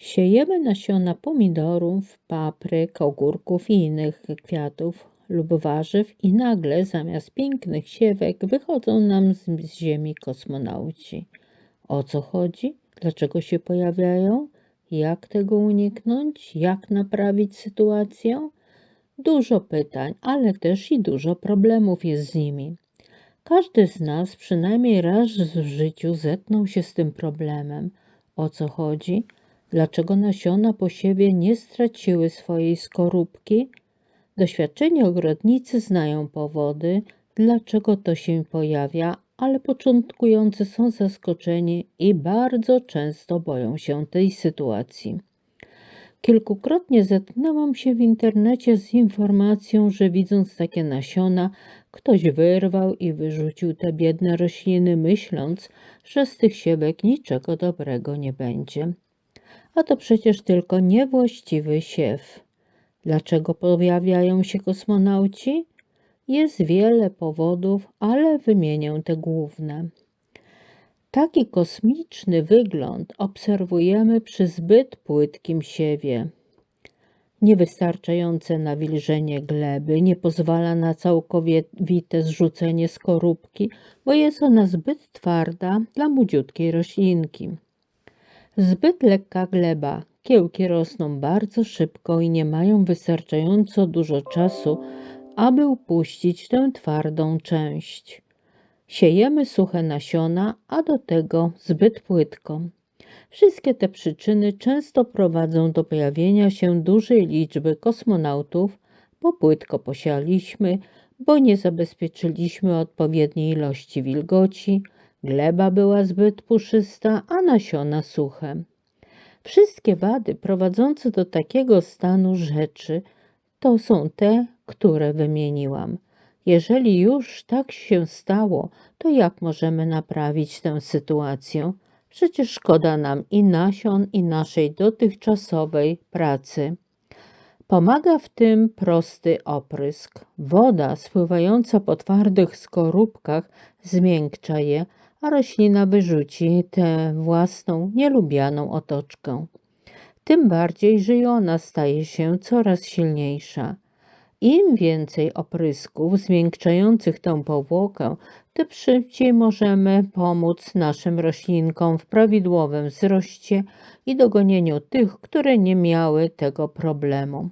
Siejemy nasiona pomidorów, papryk, ogórków i innych kwiatów lub warzyw i nagle zamiast pięknych siewek wychodzą nam z ziemi kosmonauci. O co chodzi? Dlaczego się pojawiają? Jak tego uniknąć? Jak naprawić sytuację? Dużo pytań, ale też i dużo problemów jest z nimi. Każdy z nas przynajmniej raz w życiu zetknął się z tym problemem. O co chodzi? Dlaczego nasiona po siebie nie straciły swojej skorupki? Doświadczeni ogrodnicy znają powody, dlaczego to się pojawia, ale początkujący są zaskoczeni i bardzo często boją się tej sytuacji. Kilkukrotnie zetknęłam się w internecie z informacją, że widząc takie nasiona, ktoś wyrwał i wyrzucił te biedne rośliny, myśląc, że z tych siewek niczego dobrego nie będzie. A to przecież tylko niewłaściwy siew. Dlaczego pojawiają się kosmonauci? Jest wiele powodów, ale wymienię te główne. Taki kosmiczny wygląd obserwujemy przy zbyt płytkim siewie. Niewystarczające nawilżenie gleby nie pozwala na całkowite zrzucenie skorupki, bo jest ona zbyt twarda dla młodziutkiej roślinki. Zbyt lekka gleba. Kiełki rosną bardzo szybko i nie mają wystarczająco dużo czasu, aby upuścić tę twardą część. Siejemy suche nasiona, a do tego zbyt płytko. Wszystkie te przyczyny często prowadzą do pojawienia się dużej liczby kosmonautów, bo płytko posialiśmy, bo nie zabezpieczyliśmy odpowiedniej ilości wilgoci, gleba była zbyt puszysta, a nasiona suche. Wszystkie wady prowadzące do takiego stanu rzeczy to są te, które wymieniłam. Jeżeli już tak się stało, to jak możemy naprawić tę sytuację? Przecież szkoda nam i nasion, i naszej dotychczasowej pracy. Pomaga w tym prosty oprysk. Woda spływająca po twardych skorupkach zmiękcza je, a roślina wyrzuci tę własną, nielubianą otoczkę. Tym bardziej, że i ona staje się coraz silniejsza. Im więcej oprysków zmiękczających tę powłokę, tym szybciej możemy pomóc naszym roślinkom w prawidłowym wzroście i dogonieniu tych, które nie miały tego problemu.